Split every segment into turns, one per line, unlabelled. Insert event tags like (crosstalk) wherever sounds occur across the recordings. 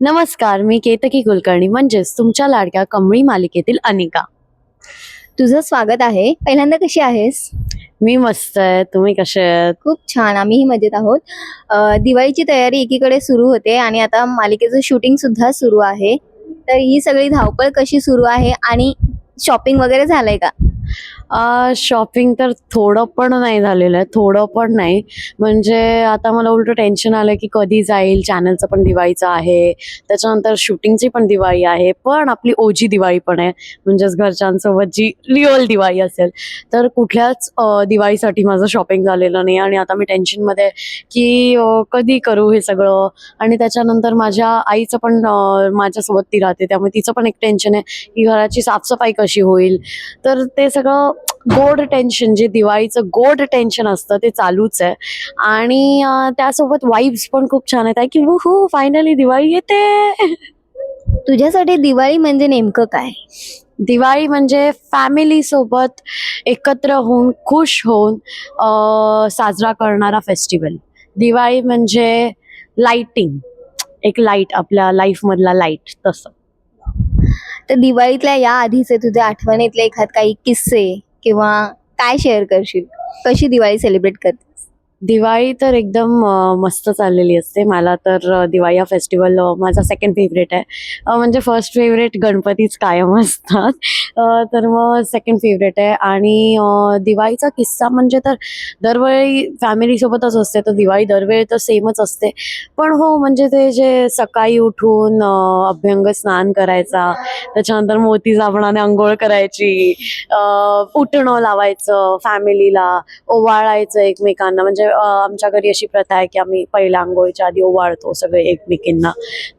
नमस्कार मी केतकी कुलकर्णी म्हणजेच तुमच्या लाडक्या कमळी मालिकेतील अनिका.
तुझं स्वागत आहे. पहिल्यांदा कशी आहेस?
मी मस्त आहे. तुम्ही कसे आहेत?
खूप छान. आम्हीही मजेत आहोत. अ, दिवाळीची तयारी एकीकडे सुरू होते आणि आता मालिकेचं शूटिंग सुद्धा सुरू आहे. तर ही सगळी धावपळ कशी सुरू आहे आणि शॉपिंग वगैरे झालंय का?
शॉपिंग तर थोडं पण नाही झालेलं आहे थोडं पण नाही. म्हणजे आता मला उलटं टेन्शन आलं की कधी जाईल चॅनलचं पण दिवाळीचं आहे त्याच्यानंतर शूटिंगची पण दिवाळी आहे पण आपली ओजी दिवाळी पण आहे. म्हणजेच घरच्यांसोबत जी रिअल दिवाळी असेल. तर कुठल्याच दिवाळीसाठी माझं शॉपिंग झालेलं नाही आणि आता मी टेन्शनमध्ये की कधी करू हे सगळं? आणि त्याच्यानंतर माझ्या आईचं पण माझ्यासोबत ती राहते त्यामुळे तिचं पण एक टेन्शन आहे की घराची साफसफाई कशी होईल? तर ते सगळं गोड टेन्शन जे दिवाळीचं गोड टेन्शन असतं ते चालूच आहे. आणि त्यासोबत वाईब्स पण खूप छान आहेत आहे की हो फायनली दिवाळी येते.
तुझ्यासाठी दिवाळी म्हणजे नेमकं काय?
दिवाळी म्हणजे फॅमिली सोबत एकत्र होऊन खुश होऊन साजरा करणारा फेस्टिवल दिवाळी म्हणजे लाइटिंग एक लाइट आपल्या लाईफमधला लाइट तसं.
तर दिवाळीतल्या या आधीचे तुझ्या आठवणीतले एखाद काही किस्से? किंवा काय शेअर करशील? कशी दिवाळी सेलिब्रेट करतेस?
दिवाळी तर एकदम मस्त चाललेली असते. मला तर दिवाळी हा फेस्टिवल माझा सेकंड फेवरेट आहे. म्हणजे फर्स्ट फेवरेट गणपतीच कायम असतात. तर मग सेकंड फेवरेट आहे. आणि दिवाळीचा किस्सा म्हणजे तर दरवेळी फॅमिलीसोबतच असते. तर दिवाळी दरवेळी तर सेमच असते. पण हो म्हणजे ते जे सकाळी उठून अभ्यंग स्नान करायचा त्याच्यानंतर मोती साबणाने आंघोळ करायची उठणं लावायचं फॅमिलीला ओवाळायचं एकमेकांना. म्हणजे आमच्या घरी अशी प्रथा आहे की आम्ही पहिल्या आंघोळीच्या आधी ओवाळतो सगळे एकमेकींना.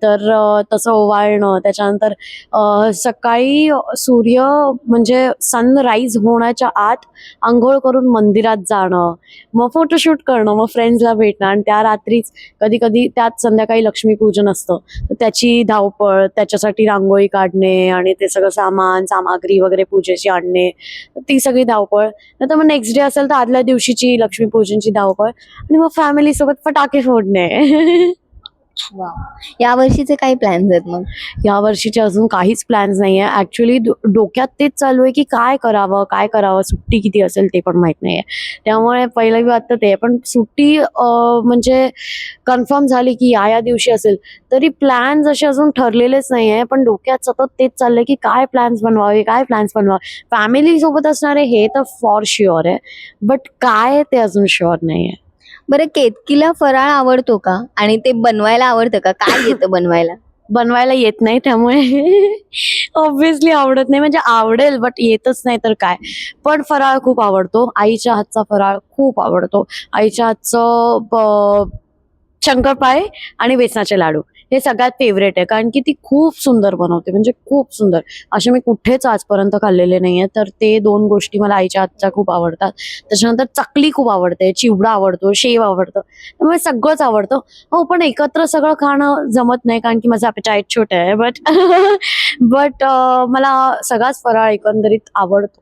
तर तसं ओवाळणं त्याच्यानंतर सकाळी सूर्य म्हणजे सनराईज होण्याच्या आत आंघोळ करून मंदिरात जाणं मग फोटोशूट करणं मग फ्रेंड्सला भेटणं आणि त्या रात्रीच कधी कधी त्यात संध्याकाळी लक्ष्मीपूजन असतं. तर त्याची धावपळ त्याच्यासाठी रांगोळी काढणे आणि ते सगळं सामान सामग्री वगैरे पूजेची आणणे ती सगळी धावपळ. नंतर मग नेक्स्ट डे असेल तर आदल्या दिवशीची लक्ष्मीपूजनची धावपळ आणि मग फॅमिली सोबत फटाके फोडणे. (laughs)
या वर्षीचे काही प्लॅन्स आहेत मग?
या वर्षीचे अजून काहीच प्लॅन्स नाही आहे ऍक्च्युली डोक्यात तेच चालू आहे की काय करावं काय करावं सुट्टी किती असेल ते पण माहीत नाहीये. त्यामुळे पहिलं वाटतं ते पण सुट्टी म्हणजे कन्फर्म झाली की या या दिवशी असेल. तरी प्लॅन्स असे अजून ठरलेलेच नाही आहे पण डोक्यात सतत तेच चाललंय की काय प्लॅन्स बनवावे काय प्लॅन्स बनवावे. फॅमिली सोबत असणारे हे तर फॉर शुअर आहे बट काय ते अजून शुअर नाही आहे
बरं केतकीला फराळ आवडतो का? आणि ते बनवायला आवडतं का? काय येतं (laughs) बनवायला?
बनवायला येत नाही त्यामुळे. (laughs) ऑब्व्हियसली आवडत नाही. म्हणजे आवडेल बट येतच नाही तर काय? पण फराळ खूप आवडतो. आईच्या हातचा फराळ खूप आवडतो. आईच्या हातचं शंकरपाळे आणि बेसनाचे लाडू. हे सगळ्यात फेवरेट आहे. कारण की ती खूप सुंदर बनवते. म्हणजे खूप सुंदर. असे मी कुठेच आजपर्यंत खाल्लेले नाहीये. तर ते दोन गोष्टी मला आईच्या हातच्या खूप आवडतात. त्याच्यानंतर चकली खूप आवडते. चिवडा आवडतो. शेव आवडतं. त्यामुळे सगळंच आवडतं. हो पण एकत्र सगळं खाणं जमत नाही. कारण की माझं अपेटाईट छोटं आहे. बट बट (laughs) मला सगळाच फराळ एकंदरीत आवडतो.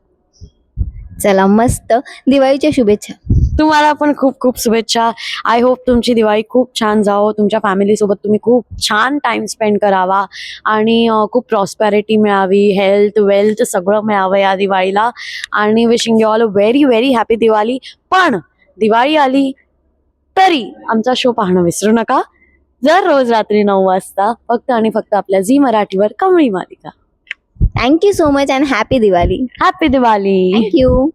चला मस्त. दिवाळीच्या शुभेच्छा.
तुम्हाला पण खूप खूप शुभेच्छा. आय होप तुमची दिवाळी खूप छान जाओ तुमच्या फॅमिलीसोबत तुम्ही खूप छान टाइम स्पेंड करावा. आणि खूप प्रॉस्पॅरिटी मिळावी. हेल्थ वेल्थ सगळं मिळावं या दिवाळीला. आणि wishing you all a very very happy Diwali. पण दिवाळी आली तरी आमचा शो पाहणं विसरू नका. दर रोज रात्री नऊ वाजता फक्त आणि फक्त आपल्या झी मराठीवर कमळी मालिका.
Thank you so much and happy Diwali.
Happy Diwali.
Thank you